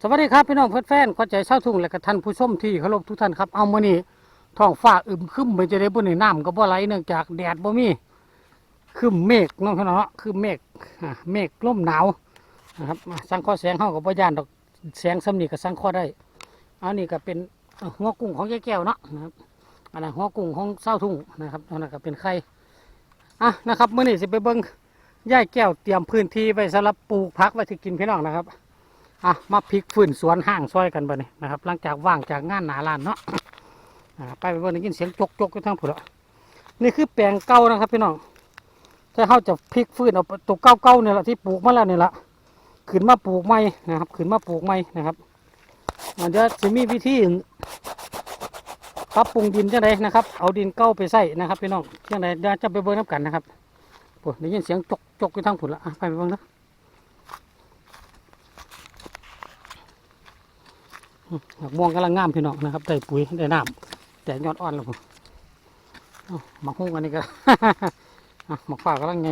สวัสดีครับพี่น้องเพื่อนแฟนขวัญใจเช่าวทุ่งและก็ท่านผู้ชมที่เคารพทุกท่านครับเอามานี่ท้องฟ้าอึมครึมไปจะได้บนในน้ำก็บ่ไหลเนื่องจากแดดบ่มีครึมเมฆน้องพี่น้องคือเมฆเมฆลมหนาวนะครับอ่าสังเคราะห์แสงเฮากับบ่ยานดอกแสงสำนีก็สังเคราะห์ได้เอานี่ก็เป็นหัวกุ้งของยายแก้วเนาะนะครับอันนั้นหัวกุ้งของเช่าวทุ่งนะครับอันนั้นก็เป็นไข่อะนะครับมื้อนี้สิไปเบิ่งยายแก้วเตรียมพื้นที่ไว้สำหรับปลูกผักไว้ที่กินพี่น้องนะครับ อะมาพลิกฟื้นสวนห้างซอยกันไปนี่นะครับ หลังจากว่างจากงานหนาลานเนาะอ่าไปไปเบิ่งได้ยินเสียงจกจกอยู่ทั้งผุดนี่คือแปลงเก่านะครับพี่น้องแต่เขาจะพลิกฟื้นเอาตัวเก่าเก่าเนี่ยแหละที่ปลูกมาแล้วเนี่ยละขึ้นมาปลูกใหม่นะครับขึ้นมาปลูกใหม่นะครับมันจะจะมีวิธีปรับปรุงดินจังไดนะครับ เอาดินเก่าไปใส่นะครับพี่น้องจังไดเดี๋ยวจะไปเบิ่งน้ำกันนะครับได้ยินเสียงจกจกอยู่ทั้งผุดละไปไปเบิ่งนะ หมักม่วงกำลังงามพี่น้องนะครับได้ปุ๋ยได้น้ำแต่ยอดอ่อนแล้วผมหมักหุ้งอันนี้ก็หมักฝากำลังไง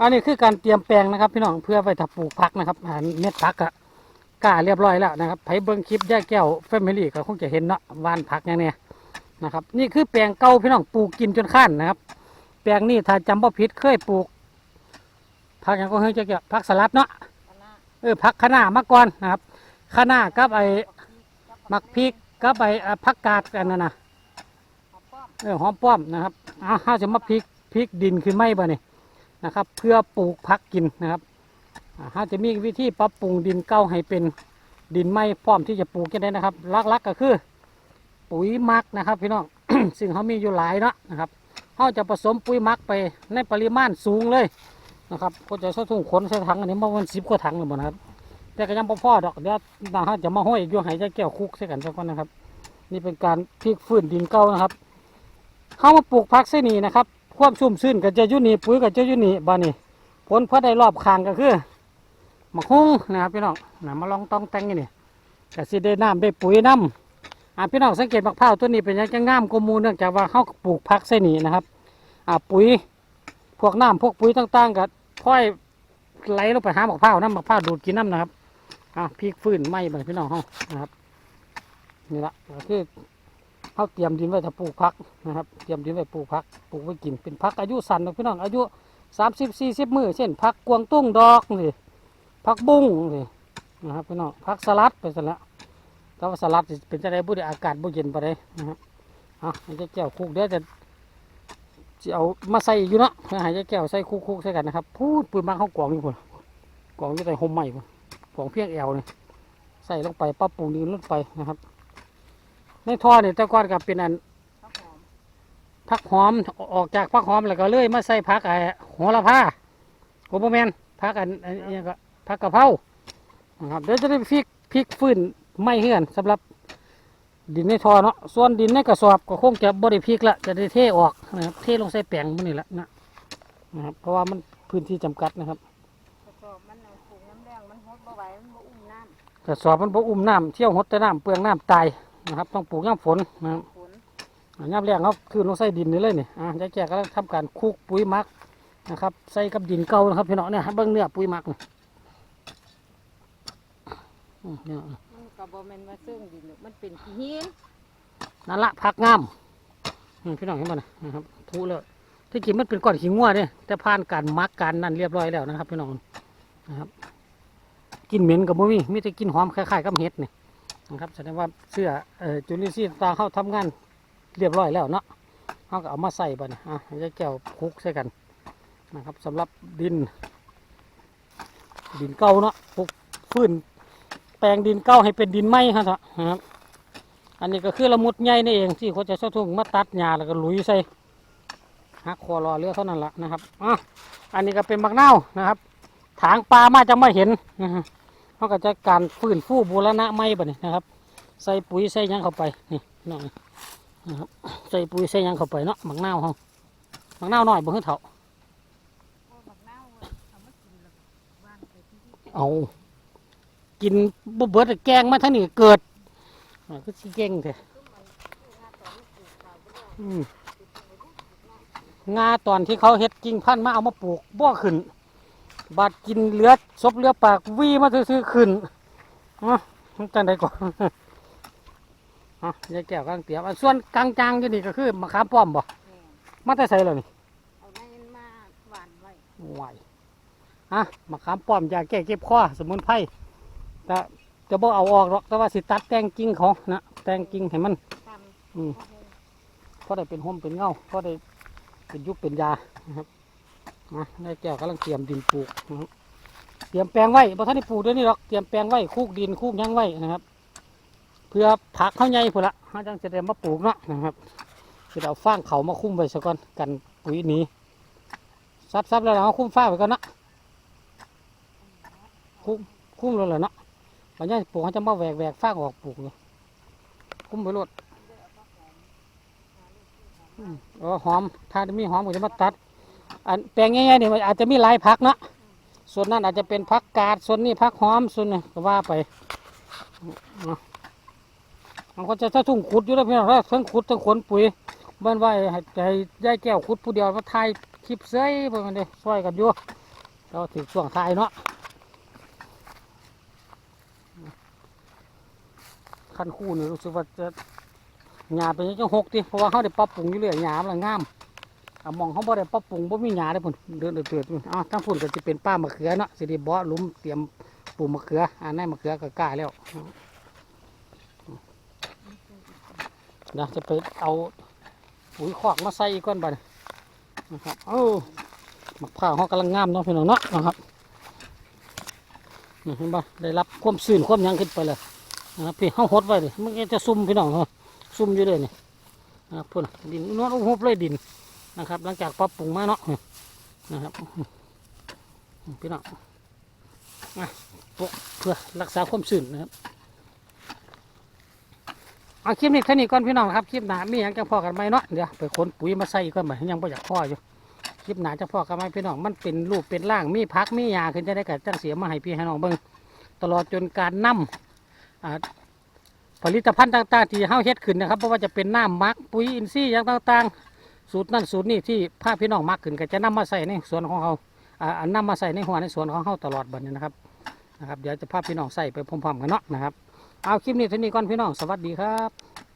อันนี้คือการเตรียมแปลงนะครับ พี่น้องเพื่อไปถับปลูกผักนะครับอ่าเม็ดผักอะกล้าเรียบร้อยแล้วนะครับไผเบิ้งคลิปแยกแก้วแฟมิลี่ก็คงจะเห็นเนาะวานผักอย่างเนี้ยนะครับ นี่คือแปลงเก่าพี่น้องปลูกกินจนข้านนะครับ แปลงนี้ถ้าจำบ่ผิดเคยปลูกผักอย่างก็เฮ้ยจะเกี่ยวผักสลัดเนาะเออผักคะน้ามาก่อนนะครับคะน้ากับไอ มักพริกกับใบอ่าผักกาดกันนะนะเออหอมป้อมนะครับอ่าห้าจะมาพริกพริกดินขึ้นไม่บ่เนี่ยนะครับ เพื่อปลูกผักกินนะครับอ่าห้าจะมีวิธีปรับปรุงดินเก้าให้เป็นดินไม่พร้อมที่จะปลูกกันได้นะครับลักๆก็คือ ปุ๋ยหมักนะครับพี่น้องซึ่งเขามีอยู่หลายเนาะนะครับเขาจะผสมปุ๋ยหมักไปในปริมาณสูงเลยนะครับก็จะใช้ถุงขนใส่ถังอันนี้มาวันสิบกว่าถังเลยหมดนะครับ แต่ก็ยังบ่พอดอกเดี๋ยวนะฮะจะมาห้อยอยู่หายใจแก้วคุกใส่กันสักคนนะครับ นี่เป็นการพลิกฟื้นดินเก่านะครับ เข้ามาปลูกพักเส้นนี้นะครับความชุ่มชื้นก็จะอยุ่นี่ปุ๋ยก็จะอยุ่นี่บ้านี่ผลพอได้รอบคางก็คือมะฮุ้งนะครับพี่น้องนะมาลองต้องแต่งนี่ก็สิได้น้ำได้ปุ๋ยน้ำอ่าพี่น้องสังเกตมะพร้าวตัวนี้เป็นยังจะงามกมูเนื่องจากว่าเขาปลูกพักเส้นนี้นะครับอ่าปุ๋ยพวกน้ำพวกปุ๋ยต่างๆก็ค่อยไหลลงไปหามะพร้าวน้ำมะพร้าวดูดกินน้ำนะครับ อะพริกฟื้นไหมไปพี่น้องเฮานะครับนี่ละก็คือเขาเตรียมดินไว้จะปลูกพักนะครับ เตรียมดินไว้ปลูกพักปลูกไว้กินเป็นพักอายุสั้นนะพี่น้องอายุสามสิบสี่สิบมือเช่นพักกวางตุ้งดอกนี่พักบุ้งนี่นะครับพี่น้องพักสลัดไปซะแล้วแต่ว่าสลัดสิเป็นจะได้บุได้อากาศบุเย็นไปเลยนะครับอาให้เจ้าแก้วคุกเดี๋ยวจะจะเอามาใส่อยู่นะเพื่อให้เจ้าแก้วใส่คุกๆใส่กันนะครับ พูดปืนมังเขากองอยู่คนกองอยู่ในห่มใหม่คน ของเพียงแอวนี่ใส่ลงไปปรับปรุงดินลงไปนะครับ ในท่อเนี่แต่ก่อนกับเป็นอันผักหอมออกจากผักหอมแล้วก็เลื่อยมาใส่ผักไอ้โหระพาโกบแมนผักอันอันนี้ก็ผักกะเพรานะครับเดี๋ยวจะได้พริกพริกฟื้นไม่เหือนสำหรับดินในท่อเนาะส่วนดินในกระสอบก็คงจะบริพริกละจะได้เทออกนะครับเทลงใส่แป้งมันนี่แหละนะนะครับเพราะว่ามันพื้นที่จำกัดนะครับ กระสอบมันบ่อุ้มน้ำเที่ยวหดแต่น้ำเปลืองน้ำตายนะครับ ต้องปลูกย่ำฝนนะครับำฝนอ่าย่ำแรงเขาคือลงใส่ดินนี่เลยนี่อ่ายายแก่ก็ทำการคลุกปุ๋ยหมักนะครับ ใส่กับดินเก่านะครับพี่น้องเนี่ยเบิ้งเนื้อปุ๋ยหมักนี่อืมเนี่ยมันก็บ่แม่นว่าเสื่องดินหรอกมันเป็นขี้หินนั่นละผักงามอืมพี่น้องเห็นบ่นะนะครับทุเลยที่จริงมันเป็นก้อนขี้งัวเนี่ยแต่ผ่านการหมักการนั่นเรียบร้อยแล้วนะครับพี่น้องนะครับ กินเหม็นกับบ่มีมีแต่กินหอมคล้ายๆกับเห็ดนี่นะครับแสดงว่าเสื้อเออจุลินทรีย์ตาเข้าทำงานเรียบร้อยแล้วเนาะเขาก็เอามาใส่ไปนะอะให้แก้วคุกใส่กันนะครับสำหรับดิน ดินเก่าเนาะปลูกฟื้นแปลงดินเก่าให้เป็นดินไหมครับอะนะครับอันนี้ก็คือละมุดใหญ่นี่เองที่เขาจะเช่าทุ่งมาตัดหญ้าแล้วก็ลุยใส่หักคอรอเรือเท่านั้นละนะครับอะอันนี้ก็เป็นบักเน่าวนะครับ ถางปลามาจะไม่เห็นนะฮะ เขาก็จะการฟื้นฟูบูรณะไม้บ่นี่นะครับ ใส่ปุ๋ยใส่ยังเข้าไปนี่น้องนะครับใส่ปุ๋ยใส่ยังเข้าไปเนาะหมักนาวเขาหมักนาวน้อยบ่คือเถาโอ้นาเอากินแล้ววางไปที่ที่เอากินบ่เบิดแกงมาทั้งนี้เกิดก็สิเก่งแท้อืมงาตอนที่เขาเฮ็ดกิ่งพันธุ์มาเอามาปลูกบ่ขึ้น บาดกินเหลือศพเหลือปากวีมาซื้อๆขึ้นอ๋อจังใดก่อนอ๋อยายแก้วกำลังเตรียมอันส่วนกลางจางอยู่นี่ก็คือมะขามป้อมบ่แม่นมาแต่ใส่เลยนี่เอาในมาหวานไว้ไหวอะมะขามป้อมยาแก้เก็บข้อสมุนไพรแต่จะบ่เอาออกหรอกแต่ว่าสิตัดแต่งกิ่งเขานะแต่งกิ่งให้มันทอืมำโอ้โหพอได้เป็นห่มเป็นเงาพอได้เป็นยุบเป็นยานะครับ มาในแก้วกำลังเตรียมดินปลูกเตรียมแปลงไว้บ่ท่านได้ปลูกดี๋ยนี้หรอกเตรียมแปลงไว้คูกดินคูกยังไว้นะครับ เพื่อผักข้าใหญ่พุ่นละเขาจังจะได้มาปลูกเนาะนะครับจะเอาฟางเขามาคุ้มไว้ซะก่อนกันปุ๋ยนี้ซับซับแล้วเราคุ้มฟ้าไว้ก่อนนะคุ้มคุ้มแล้วเหรอเนาะวันนี้ปลูกเขาจะมาแหวกแหวกฟางออกปลูกอยู่คุ้มไปรดอืมเออหอมถ้ามีหอมก็จะมาตัด อันแปลงง่ายๆนี่มันอาจจะมีหลายพักเนาะส่วนนั้นอาจจะเป็นพักกาดส่วนนี้พักหอมส่วนนี้ก็ว่าไปมันก็จะถ้าทุ่งขุดอยู่แล้วพี่น้องถ้าทั้งขุดทั้งขนปุ๋ยบ้านว้ให้ให้ยายแก้วขุดผู้เดียวมาถ่ายคลิปเซ้ยไปมันเด้ช่วยกันอยู่เราถึงช่วงถ่ายเนาะขั้นคู่นี่รู้สึกว่าจะหญ้าเป็นจังหกติเพราะว่าเขาได้ปรับปรุงอยู่เรื่อยหญ้ามันละงาม อะมองเขาบ่ได้ปรับปรุงบ่มีหญ้าได้พุ่นเดินเดือดเดือดพุ่นอ้าวทั้งพุ่นก็จะเป็นป้ามะเขือเนาะสิได้บ่หลุมเตรียมปลูกมะเขืออันนั้นมะเขือก็กล้าแล้วเดี๋ยวจะไปเอาปุ๋ยคอกมาใส่อีกก้อนบัดนี้นะครับเอ้ามะพร้าวเขากำลังงามเนาะพี่น้องเนาะนะครับนี่เห็นบ่ได้รับความซื่นความยังขึ้นไปเลยนะครับพี่เขาหดไว้เลยมันก็จะซุ่มพี่น้องเขาซุ่มอยู่เลยนี่นะครับพุ่นน่ะดินนวลหุบเลยดิน นะครับ หลังจากปรับปรุงมาเนาะนะครับพี่น้องอะปกเพื่อรักษาความชื้นนะครับเอาคลิปนี้เท่านี้ก่อนพี่น้องครับคลิปหนามีอย่างจะพอกันไหมเนาะเดี๋ยวไปขนปุ๋ยมาใส่อีกก่อนไหมยังไม่อยากพ่ออยู่คลิปหนาจะพอกันไหมพี่น้องมันเป็นรูปเป็นร่างมีพักมียาขึ้นจะได้กับจังเสียมาให้พี่ให้น้องเบิ่งตลอดจนการนำอ่าผลิตภัณฑ์ต่างๆที่เฮาเฮ็ดขึ้นนะครับเพราะว่าจะเป็นน้ำมักปุ๋ยอินทรีย์อย่างต่างๆ สูตรนั่นสูตรนี่ที่ภาพพี่น้องมักขึ้นก็จะนำมาใส่ในสวนของเขาอ่าอันนำมาใส่ในหัวในสวนของเขาตลอดบัดนี้นะครับนะครับ เดี๋ยวจะภาพี่น้องใส่ไปพร้อมๆกันเนาะนะครับ เอาคลิปนี้เท่านี้ก่อนพี่น้องสวัสดีครับ